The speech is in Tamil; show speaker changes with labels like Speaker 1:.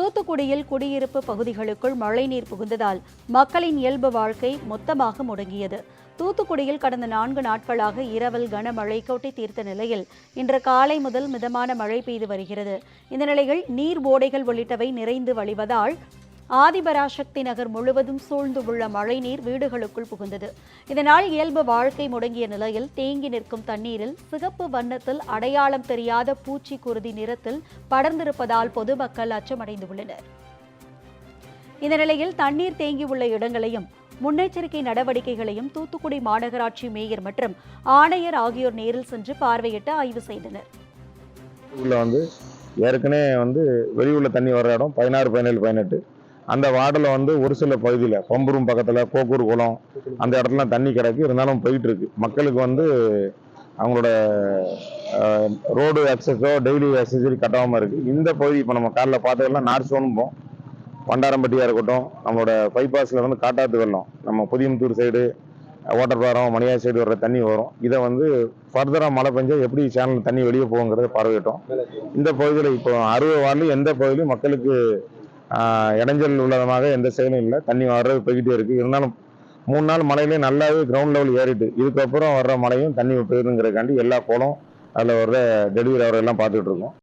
Speaker 1: தூத்துக்குடியில் குடியிருப்பு பகுதிகளுக்குள் மழைநீர் புகுந்ததால் மக்களின் இயல்பு வாழ்க்கை மொத்தமாக முடங்கியது. தூத்துக்குடியில் கடந்த நான்கு நாட்களாக இரவல் கனமழை கொட்டி தீர்த்த நிலையில் இன்று காலை முதல் மிதமான மழை பெய்து வருகிறது. இந்த நிலையில் நீர் ஓடைகள் உள்ளிட்டவை நிறைந்து வழிவதால் ஆதிபராசக்தி நகர் முழுவதும் சூழ்ந்து உள்ள மழைநீர் வீடுகளுக்குள் புகுந்தது. இதனால் இயல்பு வாழ்க்கை முடங்கிய நிலையில் தேங்கி நிற்கும் தண்ணீரில் சிகப்பு வண்ணத்தில் அடையாளம் தெரியாத பூச்சி குருதி நிறத்தில் படர்ந்திருப்பதால் பொதுமக்கள் அச்சமடைந்துள்ளனர். இந்த நிலையில் தண்ணீர் தேங்கியுள்ள இடங்களையும் முன்னெச்சரிக்கை நடவடிக்கைகளையும் தூத்துக்குடி மாநகராட்சி மேயர் மற்றும் ஆணையர் ஆகியோர் நேரில் சென்று பார்வையிட்டு ஆய்வு செய்தனர்.
Speaker 2: உள்ள வந்து ஏற்கனவே வந்து வெளியுள்ள தண்ணி வர இடம் பதினாறு பதினேழு பதினெட்டு. அந்த வார்டில் வந்து ஒரு சில பகுதியில் பம்புரும் பக்கத்தில் கோக்கூர் குளம் அந்த இடத்துல தண்ணி கிடக்கு. இருந்தாலும் போயிட்டுருக்கு மக்களுக்கு வந்து அவங்களோட ரோடு அக்சஸோ டெய்லி ஆக்சஸரி கட்டாமல் இருக்குது இந்த பகுதி இப்போ நம்ம காலைல பார்த்ததெல்லாம் நார்த் சோனும்போம் பண்டாரம்பட்டியாக இருக்கட்டும் நம்மளோட பைபாஸில் வந்து காட்டாத்து வெள்ளம். நம்ம புதியமுத்தூர் சைடு ஓட்டர்பாரம் மணியார் சைடு வர்ற தண்ணி வரும். இதை வந்து ஃபர்தராக மழை பெஞ்சால் எப்படி சேனல் தண்ணி வெளியே போகுங்கிறத பார்வையிட்டோம். இந்த பகுதியில் இப்போ அறுபது வார்டிலும் எந்த பகுதியிலும் மக்களுக்கு இடைஞ்சல் உள்ளதமாக எந்த செயலும் இல்லை. தண்ணி வர்றது போய்கிட்டே இருக்குது இருந்தாலும் மூணு நாள் மழையிலே நல்லாவே கிரவுண்ட் லெவல் ஏறிட்டு இதுக்கப்புறம் வர்ற மழையும் தண்ணி போயிருங்கிறக்காண்டி எல்லா குளம் அதில் வர்ற டெலிவரி அவரெல்லாம் பார்த்துட்டு இருக்கோம்.